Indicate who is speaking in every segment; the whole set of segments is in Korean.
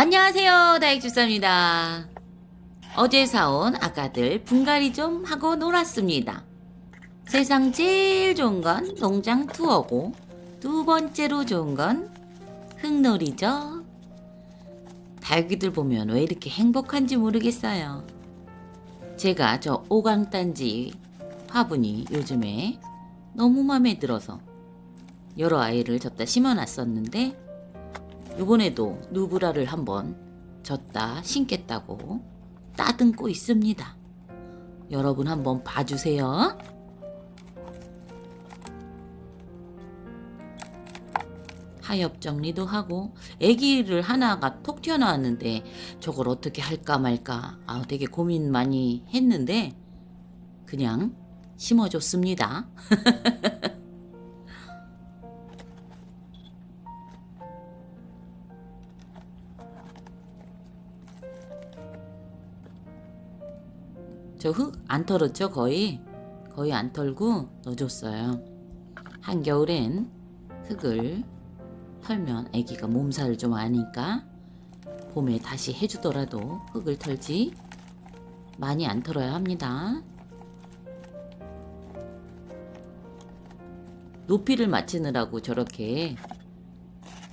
Speaker 1: 안녕하세요. 다육주사입니다. 어제 사온 아가들 분갈이 좀 하고 놀았습니다. 세상 제일 좋은 건 농장 투어고 두 번째로 좋은 건 흙놀이죠. 다육이들 보면 왜 이렇게 행복한지 모르겠어요. 제가 저 오강단지 화분이 요즘에 너무 마음에 들어서 여러 아이를 졌다 심어놨었는데 요번에도 누브라를 한번 졌다 심겠다고 따듬고 있습니다. 여러분 한번 봐주세요. 하엽 정리도 하고 아기를 하나가 톡 튀어나왔는데 저걸 어떻게 할까 말까 아 되게 고민 많이 했는데 그냥 심어줬습니다. 저 흙 안 털었죠 거의? 거의 안 털고 넣어줬어요. 한겨울엔 흙을 털면 아기가 몸살을 좀 아니까 봄에 다시 해주더라도 흙을 털지 많이 안 털어야 합니다. 높이를 맞추느라고 저렇게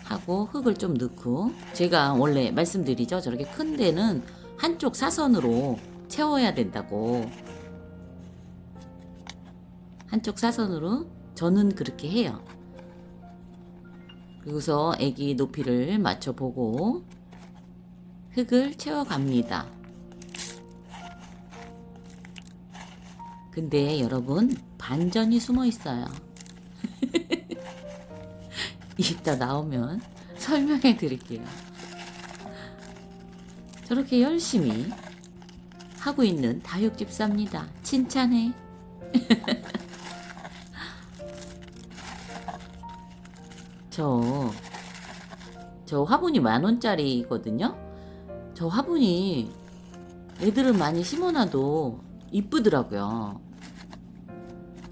Speaker 1: 하고 흙을 좀 넣고 제가 원래 말씀드리죠. 저렇게 큰 데는 한쪽 사선으로 채워야 된다고. 한쪽 사선으로 저는 그렇게 해요. 그리고서 애기 높이를 맞춰보고 흙을 채워갑니다. 근데 여러분 반전이 숨어 있어요. 이따 나오면 설명해 드릴게요. 저렇게 열심히 하고 있는 다육 집사입니다. 칭찬해. 저, 저 화분이 만 원짜리거든요? 저 화분이 애들을 많이 심어놔도 이쁘더라고요.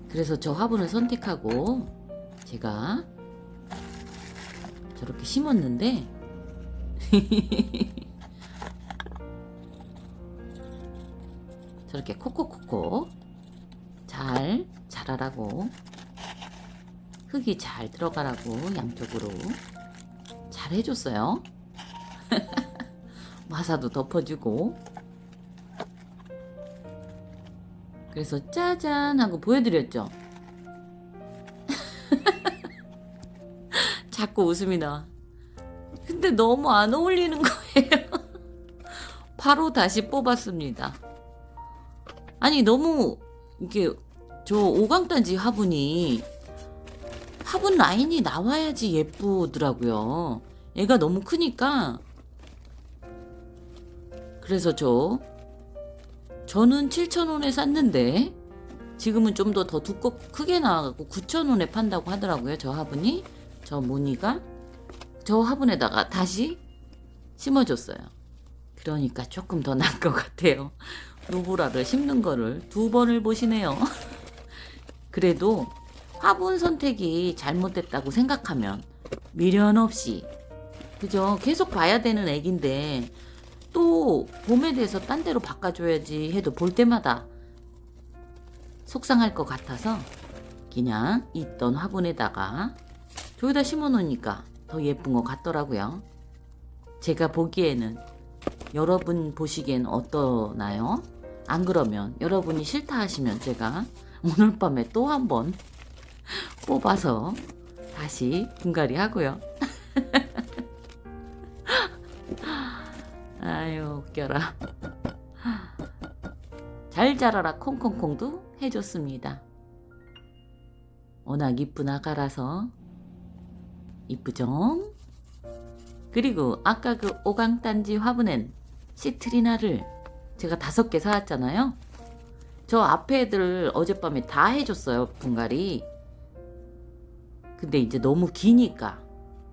Speaker 1: 그래서 저 화분을 선택하고 제가 저렇게 심었는데 저렇게 콕콕콕콕 잘 자라라고 흙이 잘 들어가라고 양쪽으로 잘 해줬어요. 마사도 덮어주고 그래서 짜잔 하고 보여드렸죠. 자꾸 웃음이 나와. 근데 너무 안 어울리는 거예요. 바로 다시 뽑았습니다. 아니 너무 이게 저 오강단지 화분이 화분 라인이 나와야지 예쁘더라고요. 얘가 너무 크니까 그래서 저 저는 7,000원에 샀는데 지금은 좀 더 더 두껍 크게 나와갖고 9,000원에 판다고 하더라고요. 저 화분이 저 무늬가 저 화분에다가 다시 심어줬어요. 그러니까 조금 더 나은 것 같아요. 누브라를 심는 거를 두 번을 보시네요. 그래도 화분 선택이 잘못됐다고 생각하면 미련 없이 그죠? 계속 봐야 되는 애긴데 또 봄에 대해서 딴 데로 바꿔줘야지 해도 볼 때마다 속상할 것 같아서 그냥 있던 화분에다가 저기다 심어 놓으니까 더 예쁜 것 같더라고요. 제가 보기에는 여러분 보시기엔 어떠나요? 안 그러면 여러분이 싫다 하시면 제가 오늘 밤에 또 한 번 뽑아서 다시 분갈이 하고요. 아유 웃겨라. 잘 자라라 콩콩콩도 해줬습니다. 워낙 이쁜 아가라서 이쁘죠? 그리고 아까 그 오강단지 화분엔 시트리나를 제가 다섯 개 사왔잖아요. 저 앞에 애들 어젯밤에 다 해줬어요, 분갈이. 근데 이제 너무 기니까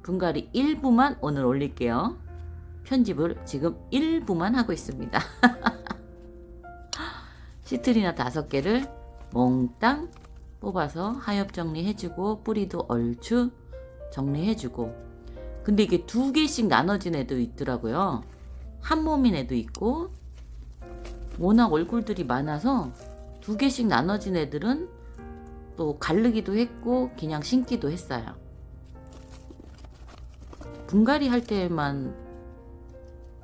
Speaker 1: 분갈이 일부만 오늘 올릴게요. 편집을 지금 일부만 하고 있습니다. 시트리나 다섯 개를 몽땅 뽑아서 하엽 정리해주고 뿌리도 얼추 정리해주고 근데 이게 두 개씩 나눠진 애도 있더라고요. 한 몸인 애도 있고 워낙 얼굴들이 많아서 두 개씩 나눠진 애들은 또 갈르기도 했고 그냥 신기도 했어요. 분갈이 할 때만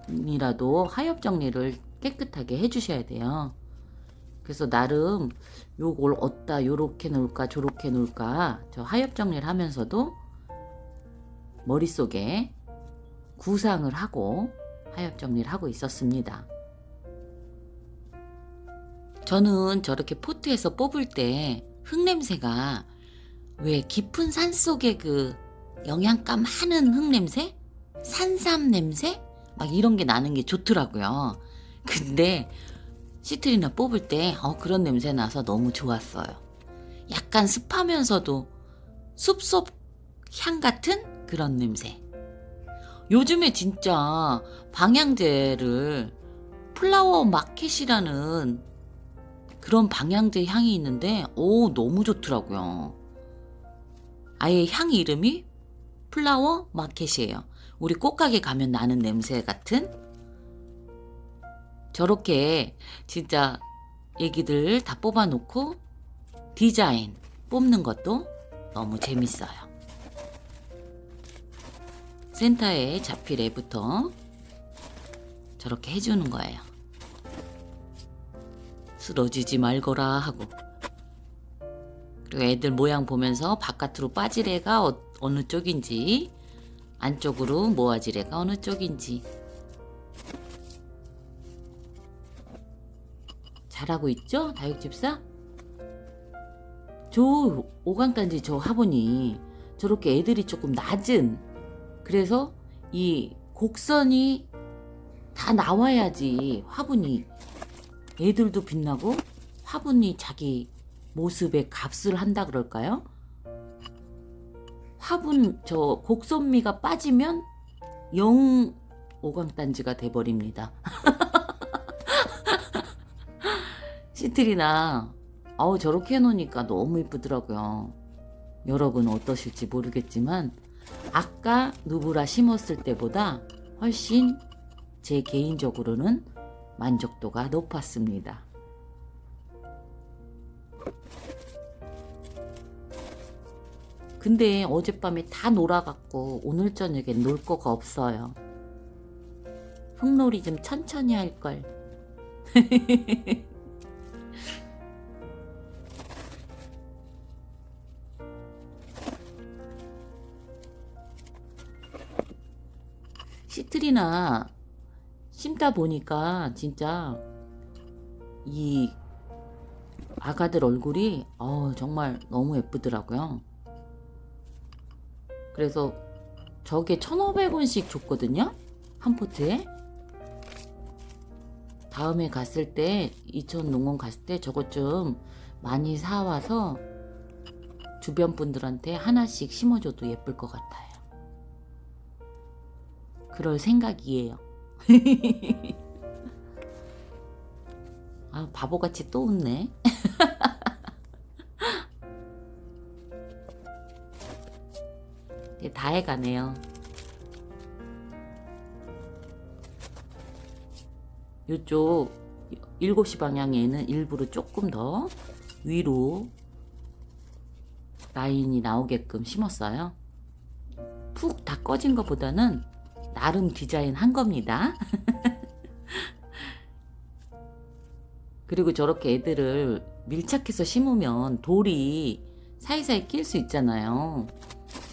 Speaker 1: 이라도 하엽 정리를 깨끗하게 해주셔야 돼요. 그래서 나름 요걸 어디다 요렇게 놓을까 저렇게 놓을까 저 하엽 정리를 하면서도 머릿속에 구상을 하고 하엽 정리를 하고 있었습니다. 저는 저렇게 포트에서 뽑을 때 흙냄새가 왜 깊은 산 속에 그 영양감 많은 흙냄새? 산삼 냄새? 막 이런 게 나는 게 좋더라고요. 근데 시트리나 뽑을 때 어, 그런 냄새 나서 너무 좋았어요. 약간 습하면서도 숲속 향 같은 그런 냄새. 요즘에 진짜 방향제를 플라워 마켓이라는 그런 방향제 향이 있는데 오 너무 좋더라고요. 아예 향 이름이 플라워 마켓이에요. 우리 꽃가게 가면 나는 냄새 같은 저렇게 진짜 얘기들 다 뽑아놓고 디자인 뽑는 것도 너무 재밌어요. 센터에 잡힐 애부터 저렇게 해주는 거예요. 쓰러지지 말거라 하고 그리고 애들 모양 보면서 바깥으로 빠질 애가 어, 어느 쪽인지 안쪽으로 모아질 애가 어느 쪽인지 잘하고 있죠? 다육집사? 저 오강단지 저 화분이 저렇게 애들이 조금 낮은 그래서 이 곡선이 다 나와야지 화분이 애들도 빛나고 화분이 자기 모습에 값을 한다 그럴까요? 화분 저 곡선미가 빠지면 영 오광단지가 돼버립니다. 시트리나 아우 저렇게 해놓으니까 너무 이쁘더라고요. 여러분 어떠실지 모르겠지만 아까 누브라 심었을 때보다 훨씬 제 개인적으로는 만족도가 높았습니다. 근데 어젯밤에 다 놀아갖고 오늘 저녁에 놀 거가 없어요. 흙놀이 좀 천천히 할 걸. 시트리나 심다 보니까 진짜 이 아가들 얼굴이 어, 정말 너무 예쁘더라고요. 그래서 저게 1,500원씩 줬거든요. 한 포트에. 다음에 갔을 때 이천 농원 갔을 때 저것 좀 많이 사와서 주변 분들한테 하나씩 심어줘도 예쁠 것 같아요. 그럴 생각이에요. 아, 바보같이 또 웃네. 다 해가네요. 요쪽 7시 방향에는 일부러 조금 더 위로 라인이 나오게끔 심었어요. 푹 다 꺼진 것보다는 나름 디자인 한 겁니다. 그리고 저렇게 애들을 밀착해서 심으면 돌이 사이사이 낄 수 있잖아요.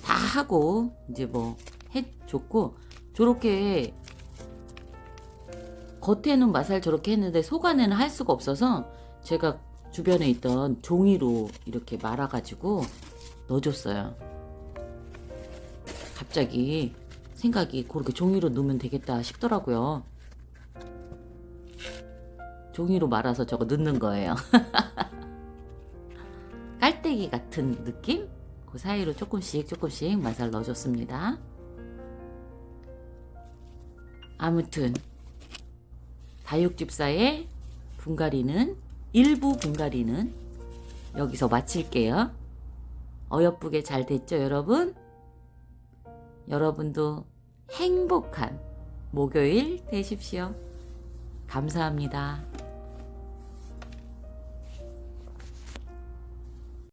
Speaker 1: 다 하고 이제 뭐 해줬고 저렇게 겉에는 마살 저렇게 했는데 속 안에는 할 수가 없어서 제가 주변에 있던 종이로 이렇게 말아가지고 넣어줬어요. 갑자기 생각이 그렇게 종이로 넣으면 되겠다 싶더라고요. 종이로 말아서 저거 넣는 거예요. 깔때기 같은 느낌? 그 사이로 조금씩 조금씩 맛을 넣어줬습니다. 아무튼 다육집사의 분갈이는 일부 분갈이는 여기서 마칠게요. 어여쁘게 잘 됐죠, 여러분? 여러분도 행복한 목요일 되십시오. 감사합니다.